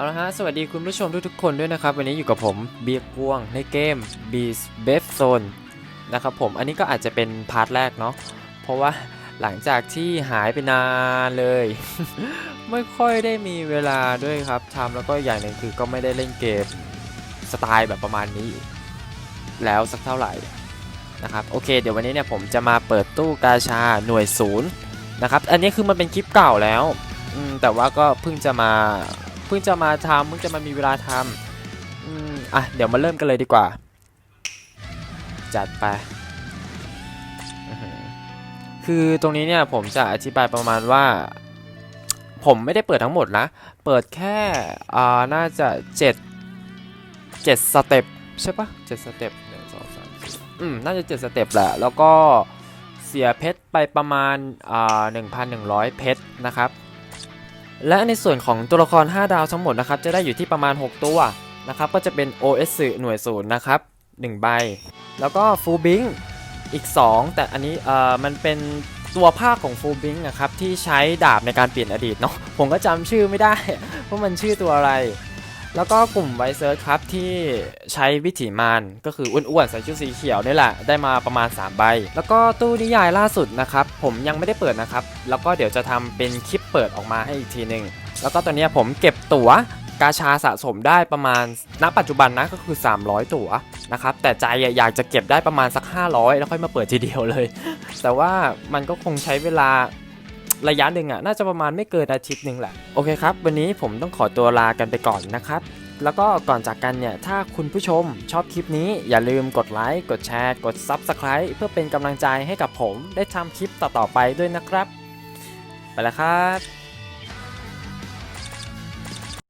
เอาละฮะ สวัสดีคุณผู้ชมทุกๆคนด้วยนะครับ วันนี้อยู่กับผมเบียร์กวงในเกม Beast b e f Zone นะครับผม อันนี้ก็อาจจะเป็นพาร์ทแรกเนาะ เพราะว่าหลังจากที่หายไปนานเลย ไม่ค่อยได้มีเวลาด้วยครับทำแล้วก็อย่างหนึ่งคือก็ไม่ได้เล่นเกมสไตล์แบบประมาณนี้ แล้วสักเท่าไหร่นะครับ โอเค เดี๋ยววันนี้เนี่ยผมจะมาเปิดตู้กาชาหน่วยศูนย์นะครับ อันนี้คือมันเป็นคลิปเก่าแล้ว แต่ว่าก็เพิ่งจะมา เพิ่งจะมาทำเพิ่งจะมามีเวลาทำอืมอะเดี๋ยวมาเริ่มกันเลยดีกว่า จัดไปคือตรงนี้เนี่ยผมจะอธิบายประมาณว่า ผมไม่ได้เปิดทั้งหมดนะ เปิดแค่อ่าน่าจะเจ็ดเจ็ดสเต็ปใช่ปะเจ็ดสเต็ปหนึ่งสองสามอืมน่าจะเจ็ดสเต็ปแหละแล้วก็เสียเพชรไปประมาณอ่าหนึ่งพันหนึ่งร้อยเพชรนะครับ และในส่วนของตัวละคร 5 ดาวทั้งหมดนะครับจะได้อยู่ที่ประมาณ 6 ตัวนะครับก็จะเป็น OS หน่วยศูนย์นะครับ1ใบ แล้วก็ฟูบิงอีก 2 แต่อันนี้เอ่อมันเป็นตัวภาคของฟูบิงนะครับที่ใช้ดาบในการเปลี่ยนอดีตเนาะผมก็จำชื่อไม่ได้ว่ามันชื่อตัวอะไร แล้วก็กลุ่มไวเซิร์ชครับที่ใช้วิถีมานก็คืออ้วนๆใส่ชุดสีเขียวนี่แหละได้มาประมาณ 3 ใบ แล้วก็ตู้นิยายล่าสุดนะครับ ผมยังไม่ได้เปิดนะครับ แล้วก็เดี๋ยวจะทำเป็นคลิปเปิดออกมาให้อีกทีหนึ่งแล้วก็ตอนนี้ผมเก็บตั๋วกาชาสะสมได้ประมาณณปัจจุบันนะก็คือ 300 ตั๋วนะครับแต่ใจอะอยากจะเก็บได้ประมาณสัก 500 แล้วค่อยมาเปิดทีเดียวเลย แต่ว่ามันก็คงใช้เวลา ระยะหนึ่งอะน่าจะประมาณไม่เกินอาทิตย์หนึ่งแหละ โอเคครับ วันนี้ผมต้องขอตัวลากันไปก่อนนะครับแล้วก็ก่อนจากกันเนี่ย ถ้าคุณผู้ชมชอบคลิปนี้อย่าลืมกดไลค์ กดแชร์ กด Subscribe เพื่อเป็นกำลังใจให้กับผมได้ทำคลิปต่อๆไปด้วยนะครับ ไปแล้วครับ